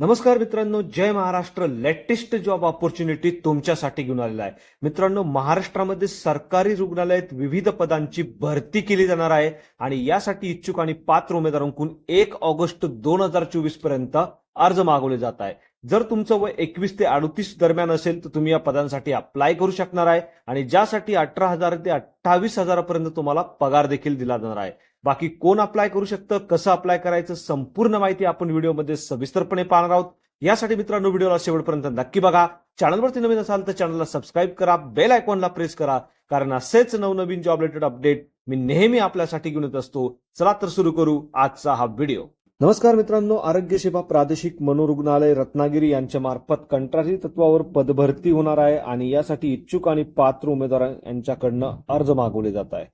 नमस्कार मित्रांनो जय महाराष्ट्र. लेटेस्ट जॉब ऑपॉर्च्युनिटी तुमच्यासाठी घेऊन आलेला आहे. मित्रांनो महाराष्ट्रामध्ये सरकारी रुग्णालयात विविध पदांची भरती केली जाणार आहे आणि यासाठी इच्छुक आणि पात्र उमेदवारांकडून एक ऑगस्ट दोन हजार चोवीसपर्यंत अर्ज मागवले जात आहे. जर तुमचं वय एकवीस ते अडतीस दरम्यान असेल तर तुम्ही या पदांसाठी अप्लाय करू शकणार आहे. आणि ज्यासाठी अठरा हजार ते अठ्ठावीस हजारापर्यंत तुम्हाला पगार देखील दिला जाणार आहे. बाकी कोण अप्लाय करू शकतं कसं अप्लाय करायचं संपूर्ण माहिती आपण व्हिडिओमध्ये सविस्तरपणे पाहणार आहोत. यासाठी मित्रांनो व्हिडिओला शेवटपर्यंत नक्की बघा. चॅनलवरती नवीन असाल तर चॅनलला सबस्क्राईब करा बेल आयकॉनला प्रेस करा कारण असेच नवनवीन जॉब रिलेटेड अपडेट मी नेहमी आपल्यासाठी घेऊन येत असतो. चला तर सुरू करू आजचा हा व्हिडिओ नमस्कार मित्रांनो आरोग्य सेवा प्रादेशिक मनोरुग्णालय रत्नागिरी यांच्या मार्फत कंत्राटी तत्वावर पदभरती होणार आहे आणि यासाठी इच्छुक आणि पात्र उमेदवार यांच्याकडनं अर्ज मागवले जात आहे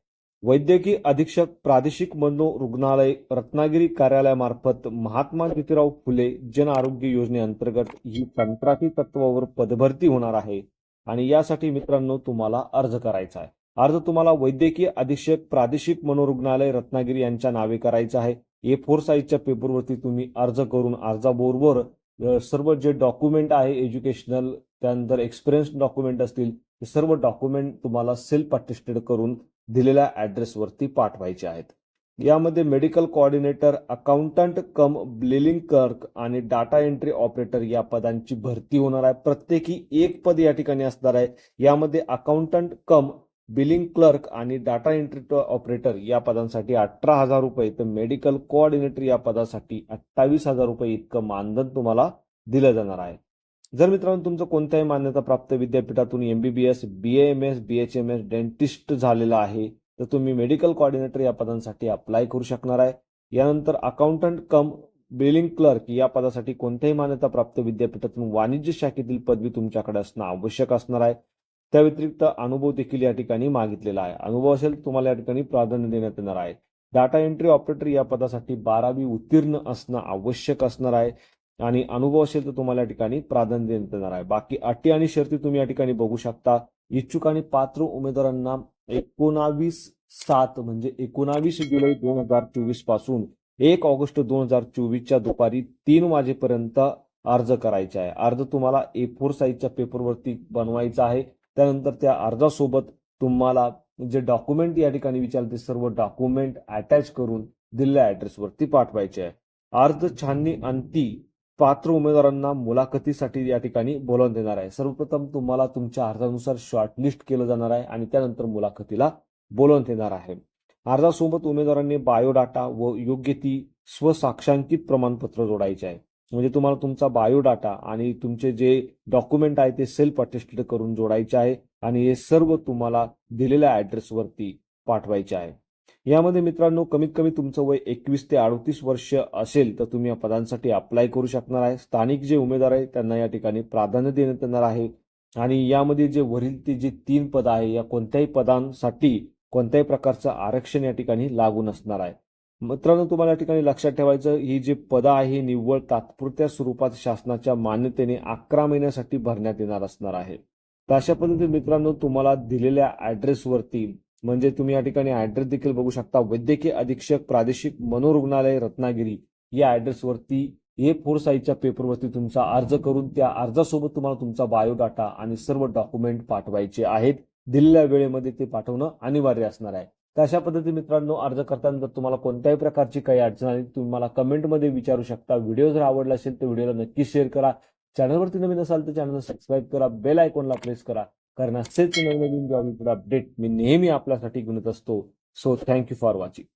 वैद्यकीय अधीक्षक प्रादेशिक मनोरुग्णालय रत्नागिरी कार्यालयामार्फत महात्मा ज्योतिराव फुले जन आरोग्य योजनेअंतर्गत ही कंत्राटी तत्वावर पदभरती होणार आहे आणि यासाठी मित्रांनो तुम्हाला अर्ज करायचा आहे. अर्ज तुम्हाला वैद्यकीय अधीक्षक प्रादेशिक मनोरुग्णालय रत्नागिरी यांच्या नावे करायचा आहे. ए फोर साईजच्या पेपरवरती तुम्ही अर्ज करून अर्जाबरोबर सर्व जे डॉक्युमेंट आहे एज्युकेशनल त्यानंतर एक्सपिरियन्स डॉक्युमेंट असतील हे सर्व डॉक्युमेंट तुम्हाला सेल्फ अटेस्टेड करून दिलेल्या ॲड्रेसवरती पाठवायचे आहेत. यामध्ये medical coordinator accountant cum billing clerk आणि डाटा एंट्री ऑपरेटर या पदांची भरती होणार आहे. प्रत्येकी एक पद या ठिकाणी असणार आहे. यामध्ये अकाउंटंट कम बिलिंग क्लर्क आणि डाटा एंट्री ऑपरेटर या पदांसाठी अठरा हजार रुपये तर मेडिकल कोऑर्डिनेटर या पदासाठी अठ्ठावीस हजार रुपये इतकं मानधन तुम्हाला दिलं जाणार आहे. जर मित्रांनो तुमचं कोणत्याही मान्यता प्राप्त विद्यापीठातून MBBS B M S B H M S dentist झालेला आहे तर तुम्ही मेडिकल कोऑर्डिनेटर या पदांसाठी अप्लाय करू शकणार आहे. यानंतर अकाउंटंट कम बिलिंग क्लर्क या पदासाठी कोणत्याही मान्यता प्राप्त विद्यापीठातून वाणिज्य शाखेतील पदवी तुमच्याकडे असणं आवश्यक असणार आहे. त्या व्यतिरिक्त अनुभव देखील या ठिकाणी मागितलेला आहे. अनुभव असेल तर तुम्हाला या ठिकाणी प्राधान्य देण्यात येणार आहे. डाटा एंट्री ऑपरेटर या पदासाठी बारावी उत्तीर्ण असणं आवश्यक असणार आहे आणि अनुभव असेल तर तुम्हाला या ठिकाणी प्राधान्य देण्यात येणार आहे. बाकी अटी आणि शर्ती तुम्ही या ठिकाणी बघू शकता. इच्छुक आणि पात्र उमेदवारांना एकोणावीस सात म्हणजे एकोणावीस जुलै दोन हजार चोवीसपासून एक ऑगस्ट दोन हजार चोवीसच्या दुपारी तीन वाजेपर्यंत अर्ज करायचा आहे. अर्ज तुम्हाला ए फोर साईजच्या पेपरवरती बनवायचा आहे. त्यानंतर त्या अर्जासोबत तुम्हाला जे डॉक्युमेंट या ठिकाणी विचारले ते सर्व डॉक्युमेंट अटॅच करून दिलेल्या ॲड्रेसवरती पाठवायचे आहे. अर्ज छाननी अंती पात्र उमेदवारांना मुलाखतीसाठी या ठिकाणी बोलावून देणार आहे. सर्वप्रथम तुम्हाला तुमच्या अर्जानुसार शॉर्टलिस्ट केलं जाणार आहे आणि त्यानंतर मुलाखतीला बोलावून देणार आहे. अर्जासोबत उमेदवारांनी बायोडाटा व योग्य ती स्वसाक्षांकित प्रमाणपत्र जोडायचे आहे. म्हणजे तुम्हाला तुमचा बायोडाटा आणि तुमचे जे डॉक्युमेंट आहे ते सेल्फ अटेस्टेड करून जोडायचे आहे आणि हे सर्व तुम्हाला दिलेल्या ॲड्रेसवरती पाठवायचे आहे. यामध्ये मित्रांनो कमीत कमी तुमचं वय एकवीस ते अडतीस वर्ष असेल तर तुम्ही या पदांसाठी अप्लाय करू शकणार आहे. स्थानिक जे उमेदवार आहे त्यांना या ठिकाणी प्राधान्य देण्यात येणार आहे. आणि यामध्ये जे वरील ते जे तीन पद आहे या कोणत्याही पदांसाठी कोणत्याही प्रकारचं आरक्षण या ठिकाणी लागू नसणार आहे. मित्रांनो तुम्हाला या ठिकाणी लक्षात ठेवायचं ही जी पदं आहे निव्वळ तात्पुरत्या स्वरूपात शासनाच्या मान्यतेने अकरा महिन्यासाठी भरण्यात येणार असणार आहे. तर अशा पद्धतीने मित्रांनो तुम्हाला दिलेल्या ऍड्रेसवरती म्हणजे तुम्ही या ठिकाणी ऍड्रेस देखील बघू शकता वैद्यकीय अधीक्षक प्रादेशिक मनोरुग्णालय रत्नागिरी या ऍड्रेसवरती ए फोर साईजच्या पेपरवरती तुमचा अर्ज करून त्या अर्जासोबत तुम्हाला तुमचा बायोडाटा आणि सर्व डॉक्युमेंट पाठवायचे आहेत. दिलेल्या वेळेमध्ये ते पाठवणं अनिवार्य असणार आहे. तर अशा पद्धती मित्रांनो अर्ज करताना जर तुम्हाला कोणत्याही प्रकारची काही अडचण आली तुम्ही मला कमेंटमध्ये विचारू शकता. व्हिडिओ जर आवडला असेल तर व्हिडिओला नक्की शेअर करा. चॅनलवरती नवीन असाल तर चॅनलला सबस्क्राईब करा. बेल आयकॉनला प्रेस करा. कारण असेच नवनवीन जॉब अपडेट मी नेहमी आपल्यासाठी घेऊन असतो. So thank you for watching